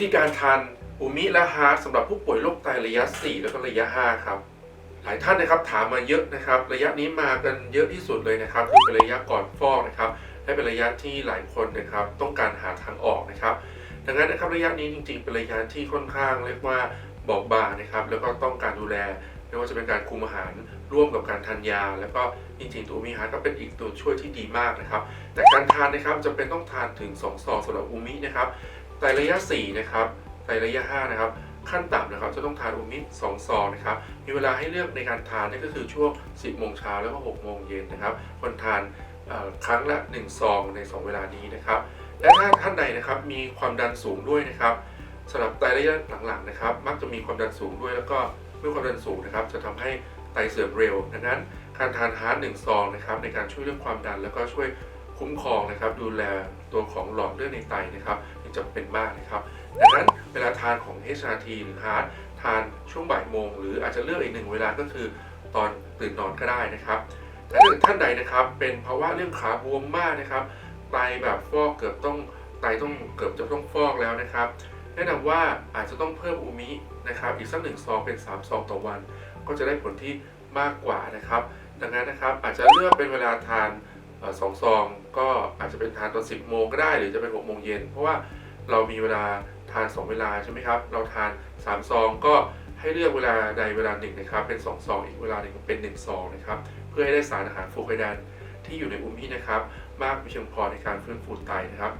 วิธีการทานอูมิและฮาร์ดสำหรับผู้ป่วยโรคไตระยะ 4 แล้วก็ระยะ 5 ครับ หลายท่านนะครับถามมาเยอะนะครับ ระยะนี้มากันเยอะที่สุดเลยนะครับคือเป็นระยะก่อนฟอกนะครับและเป็นระยะที่หลายคนนะครับ ต้องการหาทางออกนะครับ ดังนั้นนะครับระยะนี้จริง ๆ เป็นระยะที่ค่อนข้างเรียกว่าบอบบางนะครับ แล้วก็ต้องการดูแลไม่ว่าจะเป็นการคุมอาหารร่วมกับการทานยา แล้วก็จริงๆตัวอูมิฮาร์ก็เป็นอีกตัวช่วยที่ดีมากนะครับ แต่การทานนะครับจะเป็นต้องทานถึง 2 ซองสำหรับอูมินะครับ ไตรระยะ 4 นะครับ ไตรระยะ 5 นะครับ ขั้นต่ำนะครับ จะต้องทานอมิ2ซองนะครับ มีเวลาให้เลือกในการทานนี่ก็คือช่วง 10 โมงเช้าแล้วก็ 6 โมงเย็นนะครับควรทานครั้งละ 1 ซองใน 2 เวลานี้นะครับ และถ้าท่านใดนะครับมีความดันสูงด้วยนะครับสำหรับไตระยะหลังๆนะครับ มักจะมีความดันสูงด้วยแล้วก็เมื่อความดันสูงนะครับ จะทำให้ไตเสื่อมเร็ว ดังนั้น การทานฮาร์ดหนึ่งซองนะครับในการช่วยเรื่องความดันแล้วก็ช่วย คุ้มครองนะครับ ดูแลตัวของหลอดเลือดในไตนะครับจึงจำเป็นมากนะครับดังนั้นเวลาทานของ HRT หรือฮาร์ดทานช่วงบ่ายโมง หรืออาจจะเลือกอีกหนึ่งเวลาก็คือตอนตื่นนอนก็ได้นะครับแต่ถ้าท่านใดนะครับ เป็นภาวะเรื่องขาบวมมากนะครับไตแบบฟอกเกือบต้องไตต้องเกือบจะต้องฟอกแล้วนะครับ แนะนำว่าอาจจะต้องเพิ่มอูมินะครับ อีกสักหนึ่งซองเป็น3ซองต่อวัน ก็จะได้ผลที่มากกว่านะครับ ดังนั้นนะครับอาจจะเลือกเป็นเวลาทาน สองซองก็อาจจะเป็นทานตอน10โมงก็ได้หรือจะเป็น6โมงเย็นเพราะว่าเรามีเวลาทาน 2 เวลาใช่ไหมครับ เราทาน 3 ซองก็ให้เลือกเวลาใดเวลาหนึ่งนะครับ เป็น 2 ซอง อีกเวลาหนึ่งเป็น 1 ซองนะครับ เพื่อให้ได้สารอาหารฟูไคแดนที่อยู่ในอูมินะครับ มากเพียงพอในการฟื้นฟูไตนะครับ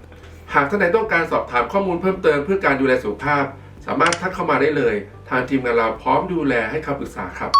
หากท่านใดต้องการสอบถามข้อมูลเพิ่มเติมเพื่อการดูแลสุขภาพ สามารถทักเข้ามาได้เลย ทางทีมงานเราพร้อมดูแลให้คำปรึกษาครับ